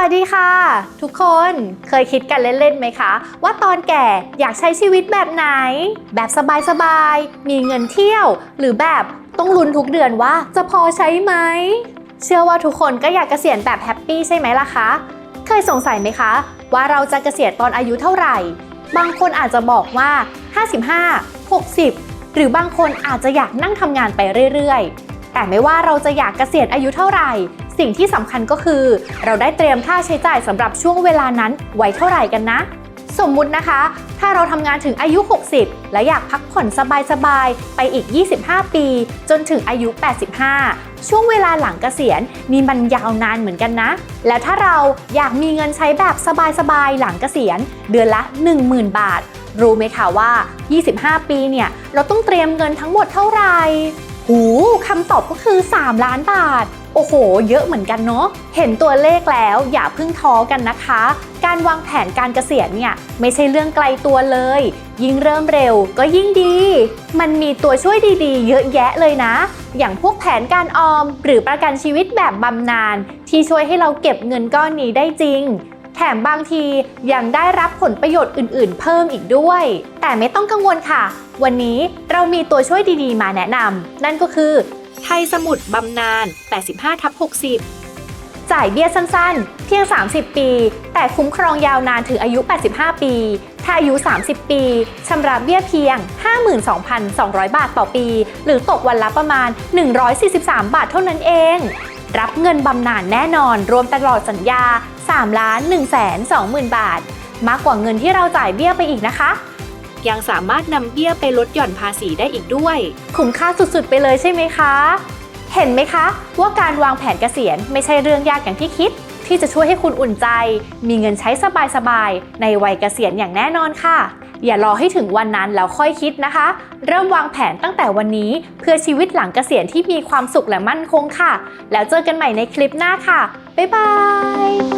วัสดีค่ะ ทุกคนเคยคิดกันเล่นๆไหมคะ ว่าตอนแก่อยากใช้ชีวิตแบบไหน แบบสบายๆ มีเงินเที่ยว หรือแบบต้องลุ้นทุกเดือนว่าจะพอใช้ไหม เชื่อว่าทุกคนก็อยากเกษียณแบบแฮปปี้ใช่ไหมล่ะคะ เคยสงสัยไหมคะ ว่าเราจะเกษียณตอนอายุเท่าไหร่ บางคนอาจจะบอกว่า 55 60 หรือบางคนอาจจะอยากนั่งทำงานไปเรื่อยๆ แต่ไม่ว่าเราจะอยากเกษียณอายุเท่าไหร่ สิ่งที่สำคัญก็คือ เราได้เตรียมค่าใช้จ่ายสำหรับช่วงเวลานั้นไว้เท่าไหร่กันนะ สมมุตินะคะ ถ้าเราทำงานถึงอายุ 60 และอยากพักผ่อนสบายๆ ไปอีก 25 ปี จนถึงอายุ 85 ช่วงเวลาหลังเกษียณนี่มันยาวนานเหมือนกันนะ แล้วถ้าเราอยากมีเงินใช้แบบสบายๆ หลังเกษียณ เดือนละ 10,000 บาท รู้ไหมคะว่า 25 ปีเนี่ย เราต้องเตรียมเงินทั้งหมดเท่าไหร่ หูคำตอบก็คือ 3 ล้านบาท โอ้โห เยอะเหมือนกันเนาะ เห็นตัวเลขแล้วอย่าเพิ่งท้อกันนะคะ การวางแผนการเกษียณเนี่ยไม่ใช่เรื่องไกลตัวเลย ยิ่งเริ่มเร็วก็ยิ่งดี มันมีตัวช่วยดีๆ เยอะแยะเลยนะ อย่างพวกแผนการออม หรือประกันชีวิตแบบบำนาญที่ช่วยให้เราเก็บเงินก้อนนี้ได้จริง แถมบางทียังได้รับผลประโยชน์อื่นๆ เพิ่มอีกด้วย แต่ไม่ต้องกังวลค่ะ วันนี้เรามีตัวช่วยดีๆ มาแนะนำนั่นก็คือ ไทยสมุดบำนาญ 85ทับ60 จ่ายเบี้ยสั้นๆ เพียง 30 ปี แต่คุ้มครองยาวนานถึงอายุ 85 ปี ถ้าอายุ 30 ปีชำระเบี้ยเพียง 52,200 บาทต่อปี หรือตกวันละประมาณ 143 บาทเท่านั้นเอง รับเงินบำนาญแน่นอน รวมตลอดสัญญา 3ล้าน1แสน20,000 บาท มากกว่าเงินที่เราจ่ายเบี้ยไปอีกนะคะ ยังสามารถนำเบี้ยไปลดหย่อนภาษีได้อีกด้วย คุ้มค่าสุดๆ ไปเลยใช่ไหมคะ เห็นไหมคะ ว่าการวางแผนเกษียณไม่ใช่เรื่องยากอย่างที่คิด ที่จะช่วยให้คุณอุ่นใจ มีเงินใช้สบายๆในวัยเกษียณอย่างแน่นอนค่ะอย่ารอให้ถึงวันนั้นแล้วค่อยคิดนะคะ เริ่มวางแผนตั้งแต่วันนี้เพื่อชีวิตหลังเกษียณที่มีความสุขและมั่นคงค่ะ แล้วเจอกันใหม่ในคลิปหน้าค่ะ บ๊ายบาย